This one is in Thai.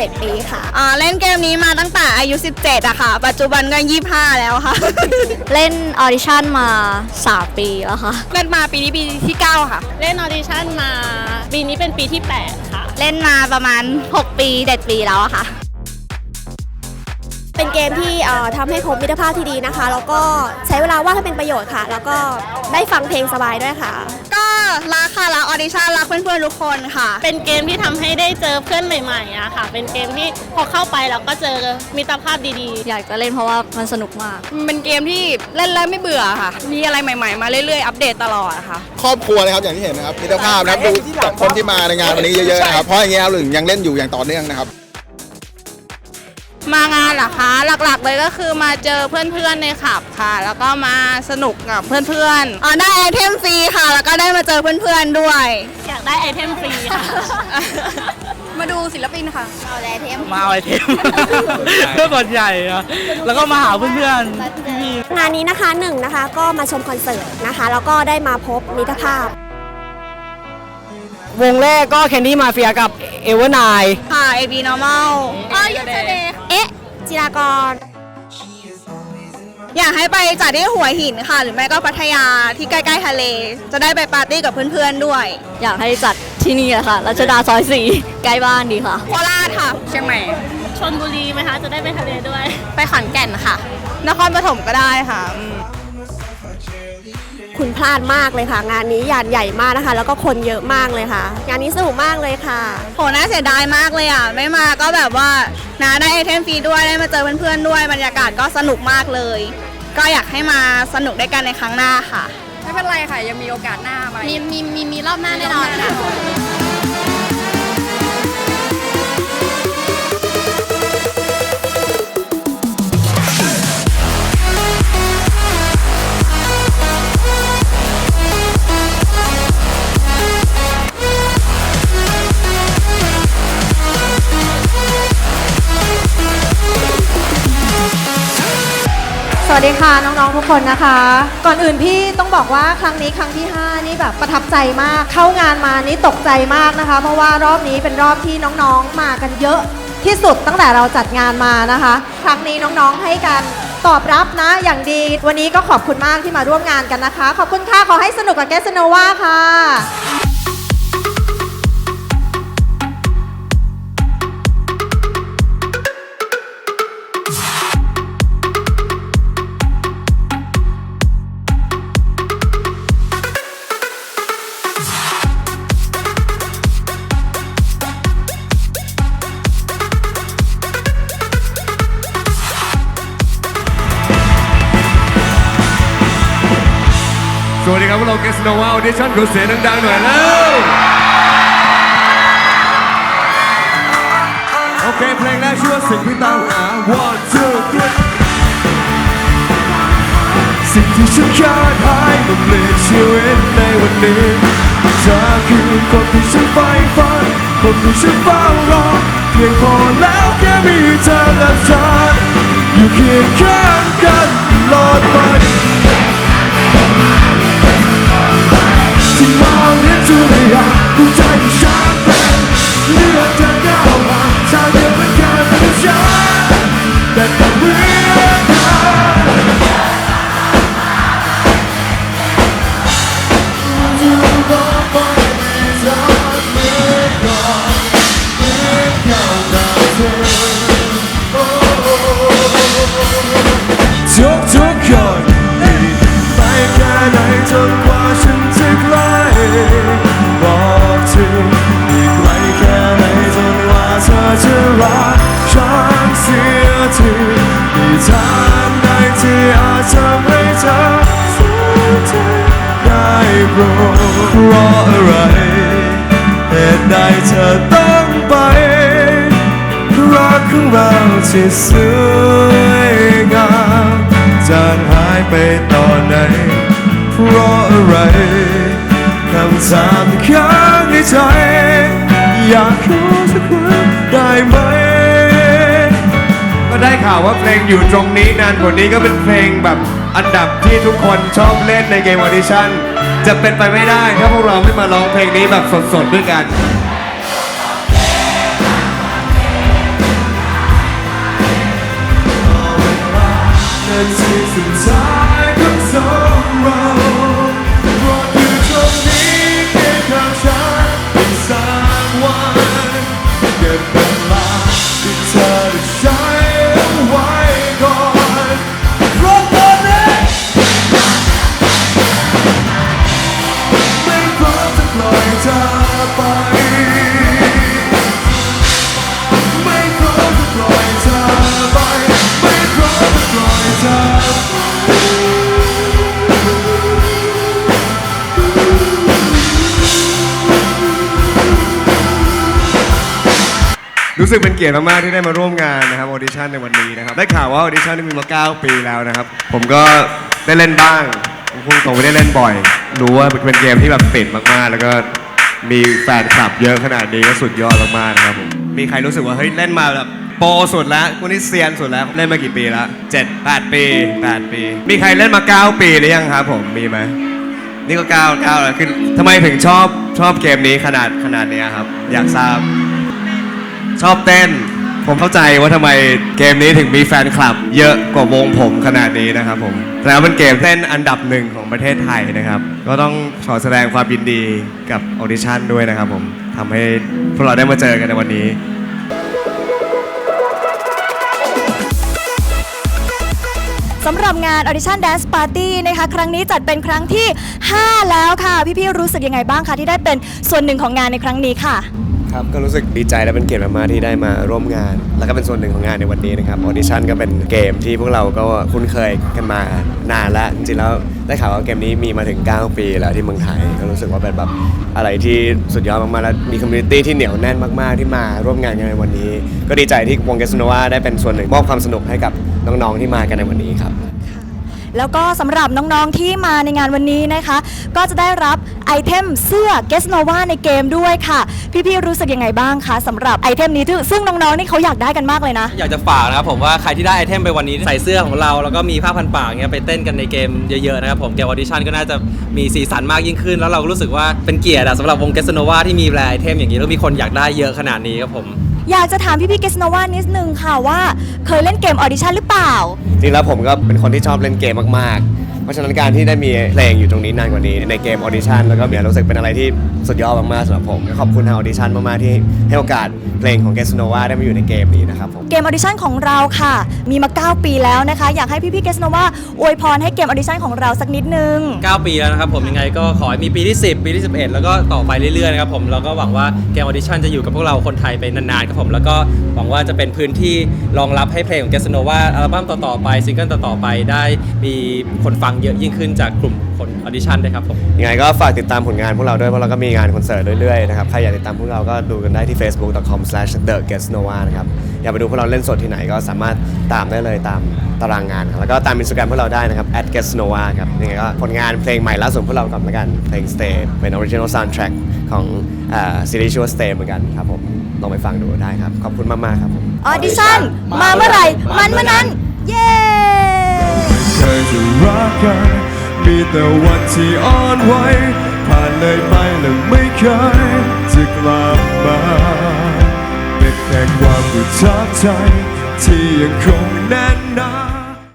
ดิชั่นมาประมาณ7ปีค่ะ อ่าเล่นเกมนี้มาตั้งแต่อายุ 17อะค่ะ ปัจจุบันก็25 แล้วค่ะ เล่นออดิชั่นมา 3 ปีแล้วค่ะ เล่นมาปีนี้ปีที่ 9 ค่ะ เล่นออดิชั่นมา ปีนี้เป็นปีที่ 8 ค่ะ เล่นมาประมาณ 6 ปี 7 ปีแล้วอะค่ะ เป็นเกมที่เอ่อทำให้พบมิตรภาพที่ดีนะคะ แล้วก็ใช้เวลาว่างให้เป็นประโยชน์ค่ะ แล้วก็ได้ฟังเพลงสบายด้วยค่ะ ก็รักค่ะรักออดิชั่นรักเพื่อนๆทุกคนค่ะ เป็นเกมที่ทำให้ได้เจอเพื่อนใหม่ๆอะค่ะ เป็นเกมที่พอเข้าไปแล้วก็เจอมิตรภาพดีๆ อยากจะเล่นเพราะว่ามันสนุกมากมันเป็นเกมที่เล่นแล้วไม่เบื่อค่ะ มีอะไรใหม่ๆ มาเรื่อยๆ อัปเดตตลอดค่ะ ครอบครัวเลยครับอย่างที่เห็นนะครับมิตรภาพนะครับดูกับคนที่มาในงานวันนี้เยอะๆนะครับเพราะอย่างเงี้ยครับถึงยังเล่นอยู่อย่างต่อเนื่องนะครับ มางานเหรอคะ หลักๆเลยก็คือมาเจอเพื่อนๆในขับค่ะ แล้วก็มาสนุกกับเพื่อนๆ อ๋อได้ไอเทมฟรีค่ะ แล้วก็ได้มาเจอเพื่อนๆด้วย อยากได้ไอเทมฟรีค่ะ มาดูศิลปินค่ะมาเอาไอเทมเพื่อส่วนใหญ่อะแล้วก็มาหาเพื่อนๆพี่งานนี้นะคะหนึ่งนะคะก็มาชมคอนเสิร์ตนะคะ แล้วก็ได้มาพบมิตรภาพ วงแรกก็แคนดี้มาเฟียกับเอเวอร์นายค่ะ AB normal อ๋อ yesterday เอ๊ะ จิรากร อยากให้ไปจัดที่หัวหินค่ะ หรือไม่ก็พัทยาที่ใกล้ๆทะเล จะได้ไปปาร์ตี้กับเพื่อนๆด้วย อยากให้จัดที่นี่แหละค่ะรัชดาซอยสี่ใกล้บ้านดีค่ะ โคราชค่ะ เชียงใหม่ ชนบุรีไหมคะ จะได้ไปทะเลด้วย ไปขอนแก่นค่ะ นครปฐมก็ได้ค่ะอืม คุณพลาดมากเลยค่ะ งานนี้ยานใหญ่มากนะคะ แล้วก็คนเยอะมากเลยค่ะ งานนี้สนุกมากเลยค่ะโหน่าเสียดายมากเลยอะ ไม่มาก็แบบว่านะได้ไอเทมฟรีด้วยได้มาเจอเพื่อนๆด้วยบรรยากาศก็สนุกมากเลย ก็อยากให้มาสนุกด้วยกันในครั้งหน้าค่ะ ไม่เป็นไรค่ะ ยังมีโอกาสหน้ามามีมีมีมีรอบหน้าแน่นอนค่ะ สวัสดีค่ะน้องๆทุกคนนะคะ ก่อนอื่นพี่ต้องบอกว่าครั้งนี้ครั้งที่ 5 นี่แบบประทับใจมาก เข้างานมานี่ตกใจมากนะคะ เพราะว่ารอบนี้เป็นรอบที่น้องๆมากันเยอะที่สุดตั้งแต่เราจัดงานมานะคะ ครั้งนี้น้องๆให้การตอบรับนะอย่างดี วันนี้ก็ขอบคุณมากที่มาร่วมงานกันนะคะ ขอบคุณค่ะขอให้สนุกกับแกสโนวาค่ะ วัสดีครับพวกเราเกสโนวาออดิชั่นขอเสียงดังๆหน่อยแล้วโอเคเพลงแรกชื่อว่าสิ่งที่ตามหา one two three สิ่งที่ฉันคาดหายมาเปลี่ยนชีวิตในวันนี้เธอคือคนที่ฉันใฝ่ฝันคนที่ฉันเฝ้ารอเพียงพอแล้วแค่มีเธอและฉันอยู่เคียงข้างกันตลอดไป อ รดเพราะอะไรเหตุใดเธอต้องไป รักของเราที่สวยงามจางหายไปตอนไหนเพราะอะไรคำถามที่ค้างในใจ อยากรู้สักครั้งได้ไหม ก็ได้ข่าวว่าเพลงอยู่ตรงนี้นานกว่านี้ก็เป็นเพลงแบบ อันดับที่ทุกคนชอบเล่นในเกมออดิชั่น จะเป็นไปไม่ได้ถ้าพวกเราไม่มาร้องเพลงนี้แบบสดๆด้วยกันเสึกเป็นเกียรติมากๆที่ได้มาร่วมงานนะครับออดิชั่นในวันนี้นะครับได้ข่าวว่าออดิชั่นนี่มีมา 9 ปีแล้วนะครับ ผมก็ได้เล่นบ้างผมคงตรงไม่ได้เล่นบ่อย รู้ว่าเป็นเกมที่แบบติดมากๆ แล้วก็มีแฟนคลับเยอะขนาดนี้ก็สุดยอดมากๆนะครับผมมีใครรู้สึกว่าเฮ้ยเล่นมาแบบโปรสุดแล้วคนนี้เซียนสุดแล้วเล่นมากี่ปีแล้วเจ็ดแปดปีแปดปี มีใครเล่นมา9ปีหรือยังครับผมมีไหมนี่ก็ก้าวก้าวแล้วคือทำไมถึงชอบชอบเกมนี้ขนาดขนาดเนี้ยครับ อยากทราบ ชอบเต้น ผมเข้าใจว่าทำไมเกมนี้ถึงมีแฟนคลับ เยอะกว่าวงผมขนาดนี้นะครับผมแล้วเป็นเกมเต้นอันดับหนึ่งของประเทศไทยนะครับ ก็ต้องขอแสดงความยินดีกับออดิชั่นด้วยนะครับผมทำให้พวกเราได้มาเจอกันในวันนี้ สำหรับงาน Audition Dance Party นะคะครั้งนี้จัดเป็นครั้งที่ 5 แล้วค่ะ พี่ๆรู้สึกยังไงบ้างคะที่ได้เป็นส่วนหนึ่งของงานในครั้งนี้ค่ะ ครับก็รู้สึกดีใจและเป็นเกียรติมากๆที่ได้มาร่วมงาน แล้วก็เป็นส่วนหนึ่งของงานในวันนี้นะครับออดิชั่นก็เป็นเกมที่พวกเราก็คุ้นเคยกันมานานแล้วจริงๆแล้วได้ข่าวว่าเกมนี้มีมาถึง 9 ปีแล้วที่เมืองไทยก็รู้สึกว่าเป็นแบบอะไรที่สุดยอดมากๆแล้วมีคอมมูนิตี้ที่เหนียวแน่นมากๆที่มาร่วมงานกันในวันนี้ ก็ดีใจที่วงเกสโนวาได้เป็นส่วนหนึ่งมอบความสนุกให้กับน้องๆที่มากันในวันนี้ครับ แล้วก็สำหรับน้องๆที่มาในงานวันนี้นะคะ ก็จะได้รับไอเทมเสื้อ g u e s t Nova ในเกมด้วยค่ะ พี่ๆรู้สึกยังไงบ้างคะสำหรับไอเทมนี้ซึ่งน้องๆนี่เขาอยากได้กันมากเลยนะ อยากจะฝากนะครับผมว่าใครที่ได้ไอเทมไปวันนี้ใส่เสื้อของเราแล้วก็มีผ้าพันปากเงี้ยไปเต้นกันในเกมเยอะๆนะครับผมเกมออดิชั่นก็น่าจะมีสีสันมากยิ่งขึ้น แล้วเรารู้สึกว่าเป็นเกียรติอะสำหรับวงเกสโนวาที่มีแบรนด์ไอเทมอย่างนี้แล้วมีคนอยากได้เยอะขนาดนี้ครับผม อยากจะถามพี่พี่เกสนาวานิดนึงค่ะว่า เคยเล่นเกมออดิชั่นหรือเปล่า จริงแล้วผมก็เป็นคนที่ชอบเล่นเกมมาก เพราะฉะนั้นการที่ได้มีเพลงอยู่ตรงนี้นานกว่านี้ ในเกมออดิชั่นแล้วก็เบียร์รู้สึกเป็นอะไรที่สุดยอดมากๆสำหรับผมก็ขอบคุณทางออดิชั่นมากๆที่ให้โอกาสเพลงของเกสโนวาได้มาอยู่ในเกมนี้นะครับผมเกมออดิชั่นของเราค่ะ มีมา 9 ปีแล้วนะคะ อยากให้พี่ๆ g u e s t Nova อวยพรให้เกมออดิชั่นของเราสักนิดนึง 9 ปีแล้วนะครับผมยังไงก็ขอให้มีปีที่ 10 ปีที่ 11 แล้วก็ต่อไปเรื่อยๆนะครับผมแล้วก็หวังว่าเกมออดิชั่นจะอยู่กับพวกเราคนไทยไปนานๆครับผมแล้วก็หวังว่าจะเป็นพื้นที่รองรับให้เพลงของเกสโนวาอัลบั้มต่อๆไปซิงเกิลต่อๆไปได้มีคนฟังเยอะยิ่งขึ้นจากกลุ่มคนออดิชั่นด้วยครับผม ยังไงก็ฝากติดตามผลงานพวกเราด้วยเพราะเราก็มีงานคอนเสิร์ตเรื่อยๆนะครับใครอยากติดตามพวกเราก็ดูกันได้ที่ facebook.com/theguestnova นะครับอยากไปดูพวกเราเล่นสดที่ไหนก็สามารถตามได้เลยตามตารางงานครับแล้วก็ตามอินสตาแกรมพวกเราได้นะครับ @guestnova ครับยังไงก็ผลงานเพลงใหม่ล่าสุดพวกเราก่อนละกันเพลง Stay เป็น original soundtrack ของซีรีส์ชื่อว่า Stay เหมือนกันครับผมลองไปฟังดูได้ครับขอบคุณมากๆครับผม ออดิชั่นมาเมื่อไหร่ มันเมื่อนั้น เย้ เคยจะรักกัน มีแต่วันที่อ่อนไหวผ่านเลยไปแล้วไม่เคยจะกลับมาเป็นแค่ความประทับใจ ที่ยังคงแน่นหนา